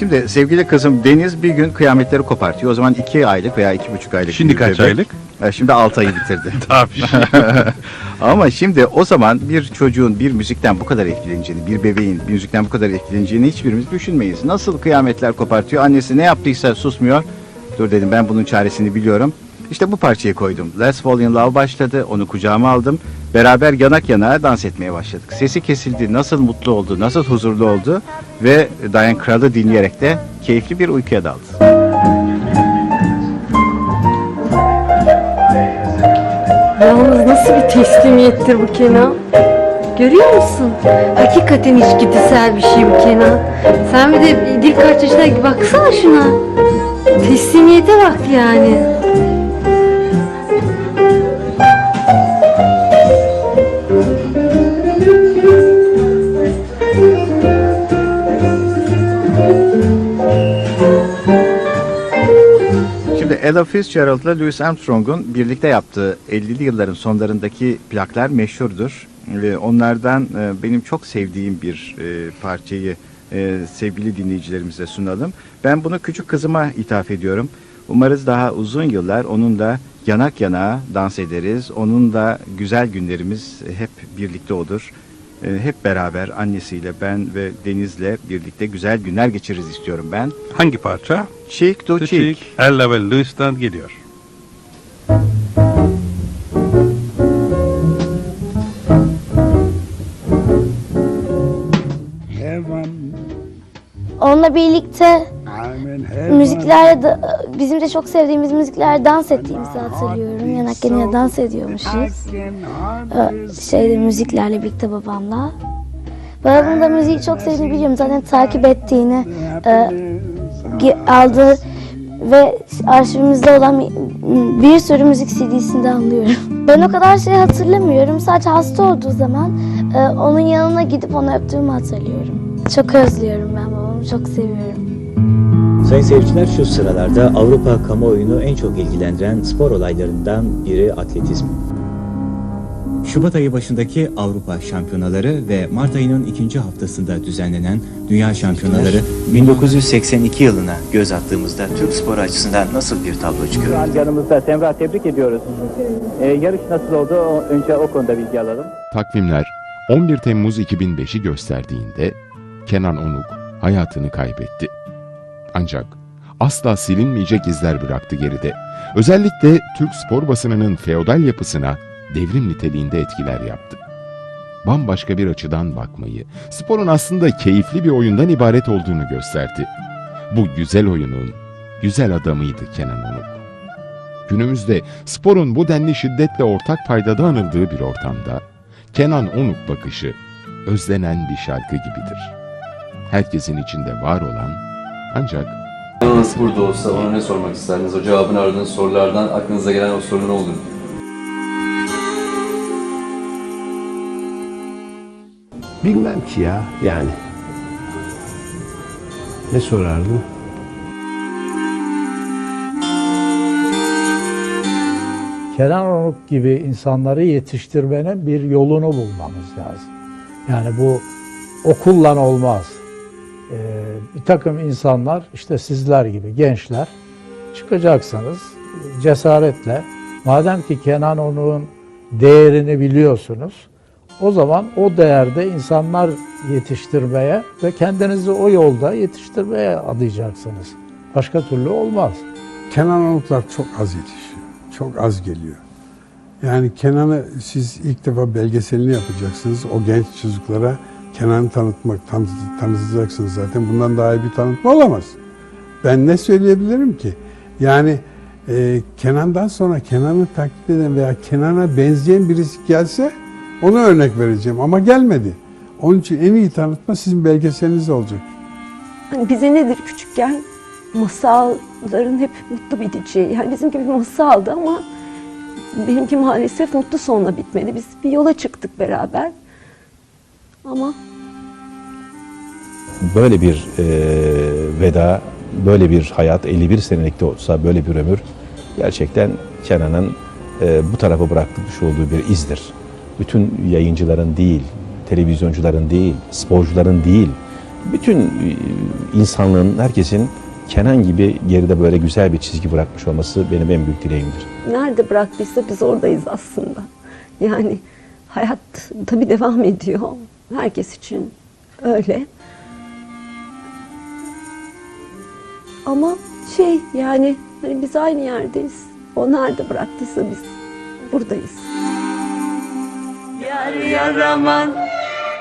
Şimdi sevgili kızım Deniz bir gün kıyametleri kopartıyor. O zaman iki aylık veya iki buçuk aylık. Şimdi bir kaç bebek. aylık? E, Şimdi altı ayı bitirdi. Tabii. Ama şimdi o zaman bir çocuğun bir müzikten bu kadar etkileneceğini, bir bebeğin bir müzikten bu kadar etkileneceğini hiçbirimiz düşünmeyiz. Nasıl kıyametler kopartıyor, annesi ne yaptıysa susmuyor. Dur dedim ben bunun çaresini biliyorum. İşte bu parçayı koydum. Let's Fall in Love başladı, onu kucağıma aldım. Beraber yanak yana dans etmeye başladık. Sesi kesildi, nasıl mutlu oldu, nasıl huzurlu oldu ve Diane Kral'ı dinleyerek de keyifli bir uykuya daldı. Yalnız nasıl bir teslimiyettir bu Kenan? Görüyor musun? Hakikaten içgüdüsel bir şey bu Kenan. Sen bir de dil kaç yaşına baksana şuna. Teslimiyete bak yani. Ella Fitzgerald ile Louis Armstrong'un birlikte yaptığı 50'li yılların sonlarındaki plaklar meşhurdur. Ve onlardan e, benim çok sevdiğim bir e, parçayı e, sevgili dinleyicilerimize sunalım. Ben bunu küçük kızıma ithaf ediyorum. Umarız daha uzun yıllar onunla yanak yana dans ederiz. Onunla güzel günlerimiz hep birlikte olur. E, Hep beraber annesiyle ben ve Deniz'le birlikte güzel günler geçiririz istiyorum ben. Hangi parça? Cheek to cheek. Ella ve Louis'tan geliyor. Heaven, Onunla birlikte I'm in heaven. müziklerde de, bizim de çok sevdiğimiz müziklerde dans ettiğimizi hatırlıyorum. Yanak yanaya dans ediyormuşuz. Ee, Şeyde müziklerle birlikte babamla. Babamın da müziği çok sevdiğini biliyorum. Zaten takip ettiğini e, aldığı ve arşivimizde olan bir- bir sürü müzik CD'sinde anlıyorum. Ben o kadar şey hatırlamıyorum. Sadece hasta olduğu zaman e, onun yanına gidip onu öptüğümü hatırlıyorum. Çok özlüyorum ben babamı, çok seviyorum. Sayın seyirciler şu sıralarda Avrupa kamuoyunu en çok ilgilendiren spor olaylarından biri atletizm. Şubat ayı başındaki Avrupa Şampiyonaları ve Mart ayının ikinci haftasında düzenlenen Dünya Şampiyonaları 1982 yılına göz attığımızda Türk sporu açısından nasıl bir tablo çıkıyor? Şu an yanımızda Semra tebrik ediyoruz. Ee, yarış nasıl oldu? Önce o konuda bilgi alalım. Takvimler 11 Temmuz 2005'i gösterdiğinde Kenan Onuk hayatını kaybetti. Ancak asla silinmeyecek izler bıraktı geride. Özellikle Türk spor basınının feodal yapısına devrim niteliğinde etkiler yaptı. Bambaşka bir açıdan bakmayı, sporun aslında keyifli bir oyundan ibaret olduğunu gösterdi. Bu güzel oyunun güzel adamıydı Kenan Onuk. Günümüzde sporun bu denli şiddetle ortak paydada anıldığı bir ortamda Kenan Onuk bakışı özlenen bir şarkı gibidir. Herkesin içinde var olan ancak Yalnız burada olsa ona ne sormak isterdiniz? O cevabını aradığınız sorulardan aklınıza gelen o soru ne olur? Bilmem ki ya yani. Ne sorardım? Kenan Onuk gibi insanları yetiştirmenin bir yolunu bulmamız lazım. Yani bu okulla olmaz. Ee, bir takım insanlar işte sizler gibi gençler çıkacaksınız cesaretle. Madem ki Kenan Onuk'un değerini biliyorsunuz o zaman o değerde insanlar yetiştirmeye ve kendinizi o yolda yetiştirmeye adayacaksınız. Başka türlü olmaz. Kenan Onuklar çok az yetişiyor. Çok az geliyor. Yani Kenan'ı siz ilk defa belgeselini yapacaksınız. O genç çocuklara Kenan'ı tanıtmak, tanı- tanıtacaksınız zaten. Bundan daha iyi bir tanıtma olamaz. Ben ne söyleyebilirim ki? Yani e, Kenan'dan sonra Kenan'ı taklit eden veya Kenan'a benzeyen birisi gelse ona örnek vereceğim ama gelmedi. Onun için en iyi tanıtma sizin belgeseliniz olacak. Hani bize nedir küçükken masalların hep mutlu biteceği. Yani bizimki bir masaldı ama benimki maalesef mutlu sonla bitmedi. Biz bir yola çıktık beraber. Ama böyle bir e, veda, böyle bir hayat 51 senelik de olsa böyle bir ömür gerçekten Kenan'ın e, bu tarafa bırakmış olduğu bir izdir. Bütün yayıncıların değil, televizyoncuların değil, sporcuların değil, bütün e, insanlığın, herkesin Kenan gibi geride böyle güzel bir çizgi bırakmış olması benim en büyük dileğimdir. Nerede bıraktıysa biz oradayız aslında. Yani hayat tabii devam ediyor. Herkes için öyle. Ama şey yani hani biz aynı yerdeyiz. O nerede bıraktıysa biz buradayız. Yar yaraman,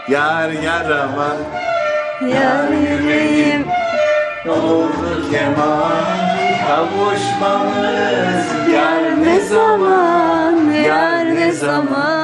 Yar yaraman yar yüreğim. oldu keman Kavuşmamız yar Ne zaman, yar ne zaman